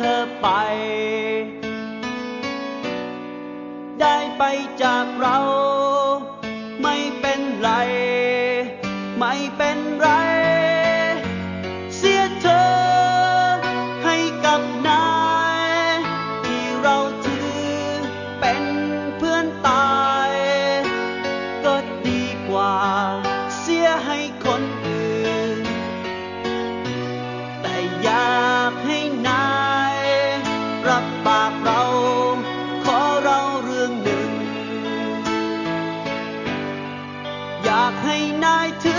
เธอไป ได้ไปจากเรา ไม่เป็นไร ไม่เป็นไร เสียเธอให้กับนาย ที่เราถือเป็นเพื่อนตาย ก็ดีกว่า เสียให้คน อย